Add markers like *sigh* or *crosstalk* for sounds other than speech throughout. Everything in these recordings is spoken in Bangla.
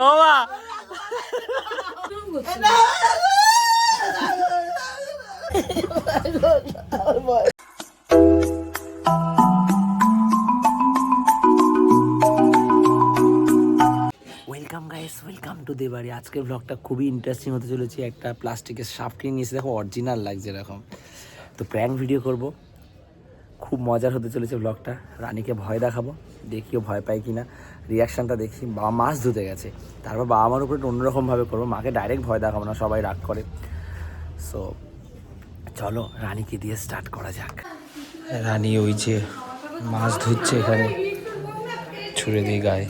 O welcome guys welcome to দেবাড়ি আজকের ব্লগটা খুবই ইন্টারেস্টিং হতে চলেছে। একটা প্লাস্টিকের সাপ কিনে নিয়েছে দেখো অরিজিনাল লাগছে এরকম। তো প্র্যাঙ্ক ভিডিও করব। খুব মজার হতে চলেছে ব্লগটা রানীকে ভয় দেখাবো দেখিও ভয় পায় কি না রিয়াকশানটা দেখি, বাবা মাছ ধুতে গেছে। তারপর বাবা মার উপরে একটু অন্যরকমভাবে করব, মাকে ডাইরেক্ট ভয় দেখাবো না, সবাই রাগ করে। সো চলো, রানীকে দিয়ে স্টার্ট করা যাক। রানী ওই যে মাছ ধুচ্ছে এখানে, ছুড়ে দিয়ে গায়ে।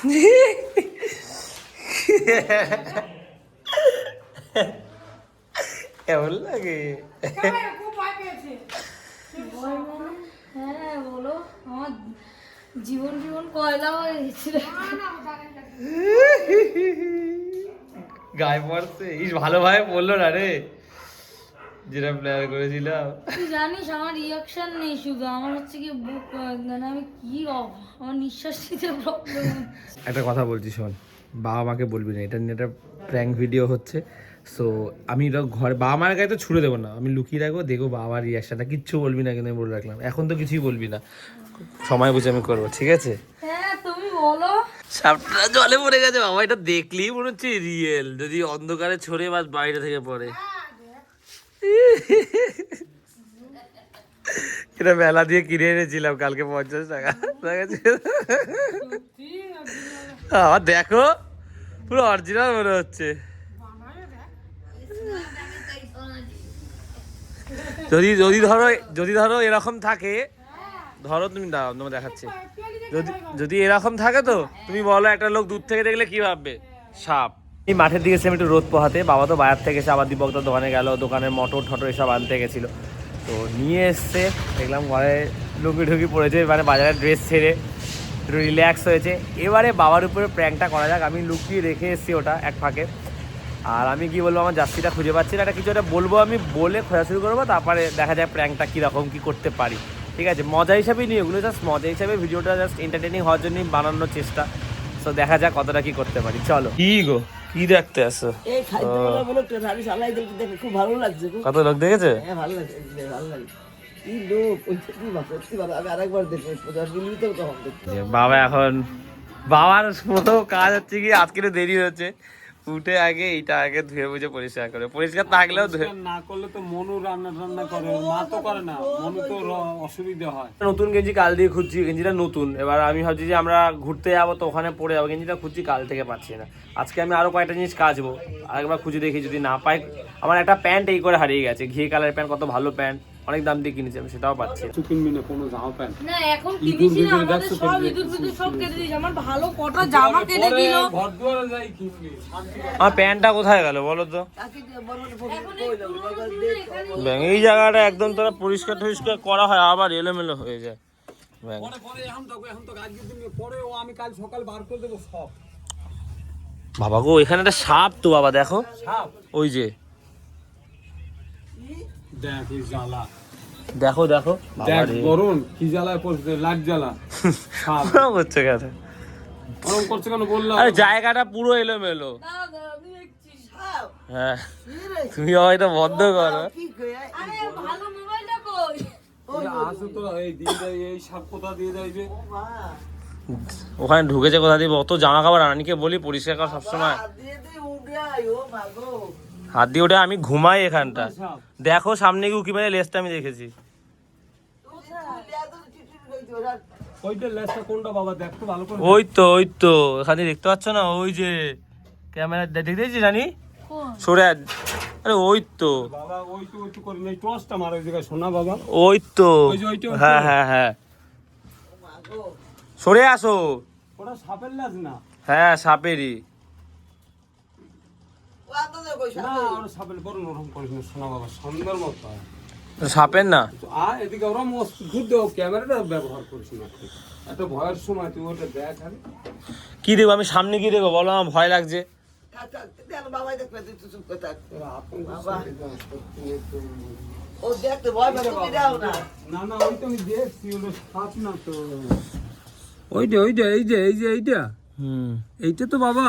*laughs* কেমন লাগে? হ্যাঁ বলো। আমার জীবন জীবন কয়লা হয়ে গেছিল। গায়ে পড়ছে। ইস ভালোভাবে বলল না রে। যেটা প্ল্যান করেছিলাম। তুই জানিস আমার রিয়াকশন নেই শুধু। আমার হচ্ছে কি বুক মানে আমি কি আমার নিঃশ্বাস নিতে প্রবলেম একটা কথা বলছি শোন। বাবা মাকে বলবি না এটা নিয়ে একটা প্র্যাঙ্ক ভিডিও হচ্ছে। সো আমি ঘরে বাবা মার গায়ে তো ছুড়ে দেবো না। আমি লুকিয়ে রাখব দেখো বাবা মার রিয়াকশনটা কিচ্ছু বলবি না কিন্তু আমি বলে রাখলাম। এখন তো কিছুই বলবি না। সময় বুঝে আমি করব ঠিক আছে? হ্যাঁ সাপটা জলে পড়ে গেছে বাবা এটা দেখলেই মনে হচ্ছে রিয়েল যদি অন্ধকারে ছড়ে বা বাইরে থেকে পড়ে। এটা মেলা দিয়ে কিনে এনেছিলাম কালকে পঞ্চাশ টাকা। দেখো, পুরো অরিজিনাল মনে হচ্ছে। যদি যদি ধরো যদি ধরো এরকম থাকে, ধরো তুমি দাঁড়াও তোমার দেখাচ্ছি। যদি যদি এরকম থাকে তো, তুমি বলো একটা লোক দূর থেকে দেখলে কি ভাববে? সাপ। এই মাঠের দিকে এসে একটু রোদ পোহাতে, বাবা তো বাইরে থেকে এসে আবার দীপকদার দোকানে গেল, দোকানের মটর ঠটর এসব আনতে গেছিল। তো নিয়ে এসছে, দেখলাম ঘরে লুঙ্গি ঢুকি পড়েছে মানে বাজারে ড্রেস ছেড়ে। একটু রিল্যাক্স হয়েছে। এবারে বাবার উপরে প্র্যাঙ্কটা করা যাক। আমি লুকিয়ে রেখে এসেছি ওটা এক ফাঁকে। আর আমি কি বলব আমার জার্সিটা খুঁজে পাচ্ছি না। একটা কিছু একটা বলব আমি বলে খোঁজা শুরু করব তারপরে দেখা যায় প্র্যাঙ্কটা কীরকম কী করতে পারি। ঠিক আছে? মজা হিসাবেই নিয়ে ওগুলো জাস্ট মজা হিসাবে ভিডিওটা জাস্ট এন্টারটেনিং হওয়ার জন্যই বানানোর চেষ্টা। তো দেখা যাক কতটা কি করতে পারি। চলো। কি গো? কি দেখতে আসো? এই খাদ্য বলা বলে তো রানী সালাই দেখতে খুব ভালো লাগছে কত লোক দেখেছে? হ্যাঁ ভালো লাগছে ভালো লাগছে। বাবা এখন বাবার প্রথম কাজ হচ্ছে কি আজকে দেরি হচ্ছে উঠে আগে এইটা আগে ধুয়ে বুঝে পরিষ্কার করে পরিষ্কার থাকলেও ধুয়ে না করলে তো মনু রান্না টান্না করে মা তো করে না মনু তো অসুবিধা হয়। নতুন গেঞ্জি কাল দিয়ে খুঁজছি গেঞ্জিটা নতুন। এবার আমি ভাবছি যে আমরা ঘুরতে যাব তো ওখানে পরে যাব গেঞ্জিটা খুঁজছি কাল থেকে পাচ্ছি না। আজকে আমি আরও কয়েকটা জিনিস কাচবো আরেকবার খুঁজে দেখি যদি না পাই। আমার একটা প্যান্ট এই করে হারিয়ে গেছে ঘিয়ে কালারের প্যান্ট কত ভালো প্যান্ট। অনেক দাম দিয়ে কিনেছি আমি সেটাও পাচ্ছি। কিছু কিনবি না কোনো জামা প্যান্ট। না এখন কিনেছি না আমাদের সব ইঁদুর সব কেটে দিয়েছে আমার ভালো কটা জামা কেটে দিল। ঘর দুয়ারে যাই কিনবি। আমার প্যান্টটা কোথায় গেল বলো তো? এই জায়গাটা একদম তোরা পরিষ্কার টরিষ্কার করা হয় আবার এলোমেলো হয়ে যায়। ব্যাং পরে পরে এখন তো এখন তো আজকে দিন পরে ও আমি কাল সকাল বার করে দেবো সব। বাবা গো এখানে একটা সাপ তো বাবা দেখো। সাপ? ওই যে। দেখ জ্বালা। দেখো দেখো। দেখ বরুণ কি জ্বালায় পড়ছে লাট জ্বালা। সাপ। হচ্ছে কেন? গরম করছে কেন বললাম। আরে জায়গাটা পুরো এলোমেলো। হ্যাঁ তুমি হয়তো বন্ধ করো। কি আরে ভালো মোবাইলটা কই? ওখানে ঢুকেছে কোথা দিয়ে? অত জামা কাপড় রানীকে বলি পরিষ্কার কর সবসময়। হাত দিয়ে ওটা আমি ঘুমাই এখানটা। দেখো সামনে কি উকি মেরে লেজটা আমি দেখেছি। তুমি এত চিঠি কইছো ওরা ওইটা লেসটা কোনটা বাবা? দেখ তো ভালো করে ওই তো ওই তো। এখানে দেখতে পাচ্ছ না? ওই যে ক্যামেরা দেখতে দেখছি জানি সরে আরে ওই তো। ওই তো ওই তো করে নেই। টসটা মারো ওই জায়গায় শোনা বাবা। ওই তো। ওই যে ওইটা, ওইটা। হ্যাঁ হ্যাঁ হ্যাঁ। সরে আসো। ওটা সাপের লাজ না? হ্যাঁ সাপেরই ও এত দে কইছো না ওরা সাপের বড় নরম করিস না শোনা বাবা সুন্দর মতো সাপের না? আ এদিকে ওরা মস্ত ঘুর ক্যামেরাটা ব্যবহার করিস না এত ভয়ের সময় তুই ওটা দেখ আরে কি দেখব আমি সামনে কি দেবো? বলো আমার ভয় লাগছে। ও দেখতে ভয় দাও না। না না ওই তো আমি দেখছি ওটা সাপ না তো। ওইটা ওইটা এই যে এই যে এইটা। হুম। এইটা তো বাবা।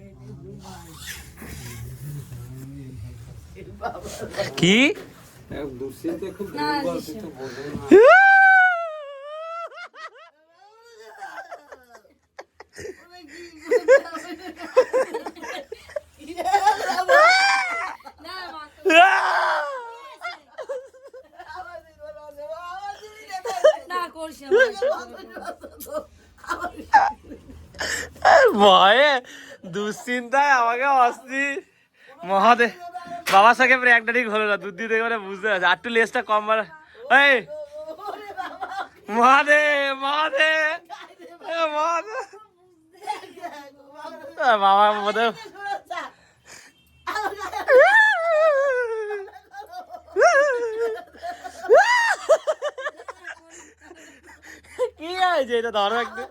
কি? ভয়ে দুশ্চিন্তায় আমাকে অস্থির মহাদেব বাবার সঙ্গে পুরো একটা ঠিক হলো না দুধ দিতে করে বুঝতে পারছি। আর একটু লেসটা কম মারা এই! মহাদে মাদে মহাদে বাবা মধ্যে কি আছে এটা ধরো একটু।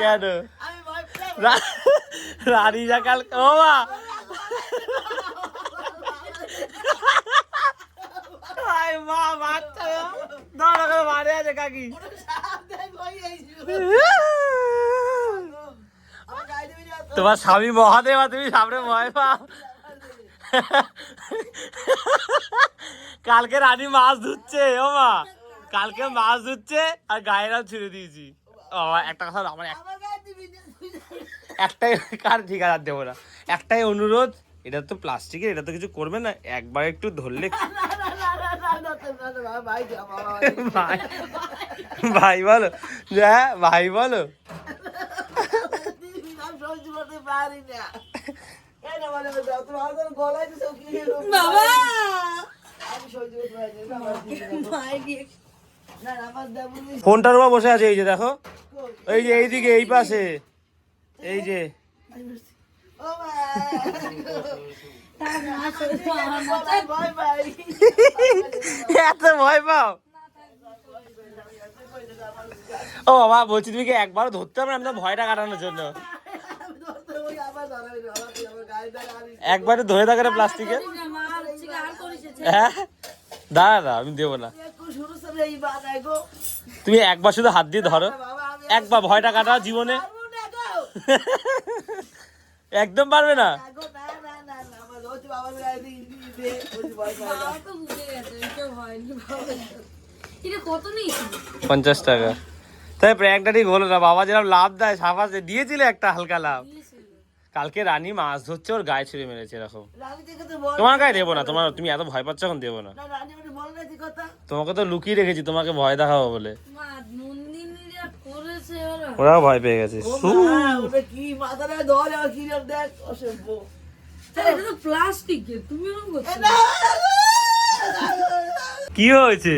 কেন? রানী জাকাল ও মা! মা বাচ্চা দাঁড়া করে মারে আছে কাকি। তোমার স্বামী মহাদেব আর তুমি সামনে ভয় পাও। কালকে রানী মাছ ধুচ্ছে, ও মা। কালকে মাছ ধুচ্ছে, আর গায়েরাও ছেড়ে দিয়েছি। একটা কথা আমার একটাই কার ঠিক আছে দেবো না। একটাই অনুরোধ, এটা তো প্লাস্টিকের, এটা তো কিছু করবে না, একবার একটু ধরলে ভাই ভাই বলো। হ্যাঁ ভাই বলো। ফোনটার বসে আছে এই যে দেখো। এই যে এইদিকে এই পাশে। এই যে। ভয় ও বাবা, বলছি তুমি কি একবার ধরতে পারবে আমি তো ভয়টা কাটানোর জন্য। একবারে ধরে থাকারে প্লাস্টিকের। হ্যাঁ? দাঁড়া দাঁড়া, আমি দেবো না। তুমি একবার শুধু হাত দিয়ে ধরো। একবার ভয়টা কাটাও জীবনে। একদম পারবে না। পঞ্চাশ টাকা। তাই প্র্যাকটা ঠিক হলো না বাবা যেরকম লাভ দেয় সাফা দিয়েছিল একটা হালকা লাভ। কালকে রানী মাছ ধরছে ওর গায়ে ছুঁড়ে মেরেছে এরকম। তোমার গায়ে দেবো না তোমার তুমি এত ভয় পাচ্ছ এখন দেবো না। তোমাকে তো লুকিয়ে রেখেছি তোমাকে ভয় দেখাবো বলে। ওরাও ভয় পেয়ে গেছে কি হয়েছে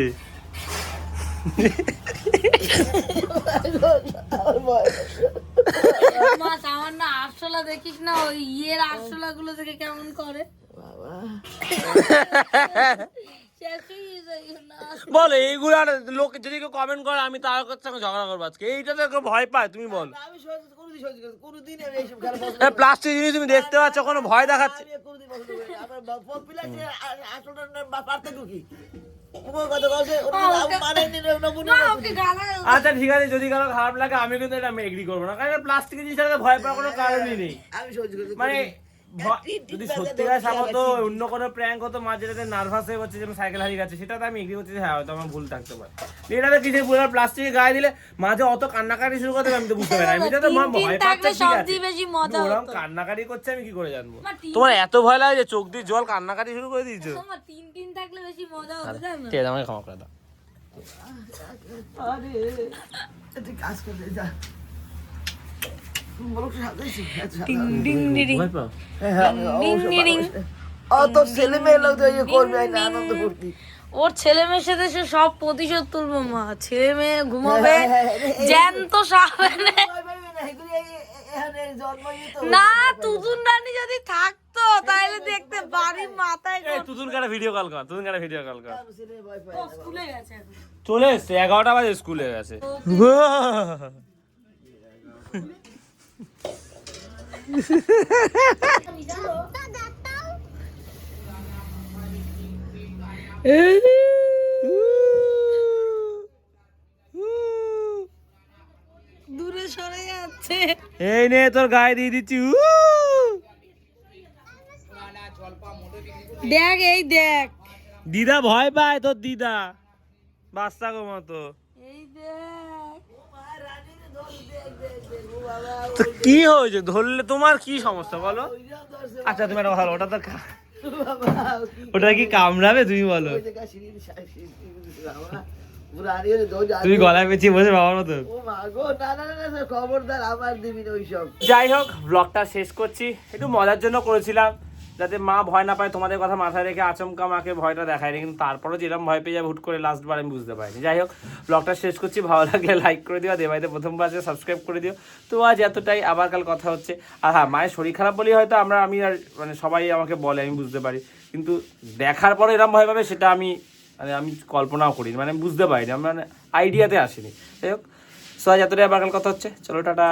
আমার না আরশোলা দেখিস না ওই ইয়ের আরশোলা গুলো থেকে কেমন করে বাবা বলো এইগুলার লোক যদি কেউ কমেন্ট করে আমি তার সঙ্গে ঝগড়া করব আজকে। এইটা তো ভয় পায় তুমি বল। প্লাস্টিক হ্যাঁ, জিনিস তুমি দেখতে পাচ্ছ কোনো ভয় দেখাচ্ছে। আচ্ছা ঠিক আছে যদি কারও খারাপ লাগে আমি কিন্তু এটা এগ্রি করব না। কারণ প্লাস্টিকের জিনিসটা ভয় পাওয়ার কোনো কারণই নেই। আমি মানে যদি সত্যিকার সামত অন্য কোনো প্র্যাঙ্ক হতো মাঝে যেটাতে নার্ভাস হয়ে যাচ্ছে যেমন সাইকেল হারিয়ে গেছে সেটাতে আমি এগ্রি করছি হ্যাঁ হয়তো আমার ভুল থাকতে পারে। এটাতে কিছু ভুল প্লাস্টিকের গায়ে দিলে মাঝে অত কান্নাকাটি শুরু করতে আমি তো বুঝতে পারি আমি তো মা ভয় পাচ্ছে ঠিক আছে। ওরকম কান্নাকাটি করছে আমি কি করে জানব? তোমার এত ভয় লাগে যে চোখ দিয়ে জল কান্নাকাটি শুরু করে দিয়েছ? তিন তিন থাকলে বেশি মজা হতো জানো? ঠিক আছে আমাকে ক্ষমা করে দাও। আরে কাজ করতে যা। ওর ছেলে মেয়ের সাথে সে সব প্রতিশোধ তুলবো মা ছেলে মেয়ে ঘুমাবে জ্যান্ত সামনে না, তুতুন রানী যদি থাকতো তাহলে দেখতে বাড়ি মাথায় তুতুন কাটা ভিডিও কল কর তুতুন কাটা ভিডিও কল কর চলে এসছে এগারোটা বাজে স্কুলে গেছে দূরে সরে যাচ্ছে। এই নে তোর গায়ে দিয়ে দিচ্ছি দেখ এই দেখ। দিদা ভয় পায় তোর দিদা বাচ্চা গো মতো। এই দেখ। তো কি হয়েছে? ধরলে তোমার কি সমস্যা বলো? আচ্ছা তুমি একটা ভালো ওটা তো কা- ওটা কি কামড়াবে তুমি বলো? তুমি গলায় পেঁচিয়ে বসে বাবার মতো। যাই হোক ব্লগটা শেষ করছি। একটু মজার জন্য করেছিলাম। যাতে মা ভয় না পায়, তোমাদের কথা মাথায় রেখে আচমকা মাকে ভয়টা দেখায়নি, কিন্তু তারপরও যেরকম ভয় পেয়ে যাবে, হুট করে লাস্ট বার আমি বুঝতে পারিনি। যাই হোক ব্লগটা শেষ করছি, ভালো লাগলে লাইক করে দিও দেবাইতে প্রথমবার আছে সাবস্ক্রাইব করে দিও। তো আজ এতটাই, আবার কাল কথা হচ্ছে। আর হ্যাঁ মায়ের শরীর খারাপ বলেই হয়তো আমরা, আমি আর মানে সবাই আমাকে বলে, আমি বুঝতে পারি। কিন্তু দেখার পরে এরকম ভয় পাবে, সেটা আমি মানে আমি কল্পনাও করিনি মানে আমি বুঝতে পারিনি আমার মানে আইডিয়াতে আসেনি। যাই হোক সো আজ এতটাই, আবার কাল কথা হচ্ছে। চলো, টাটা।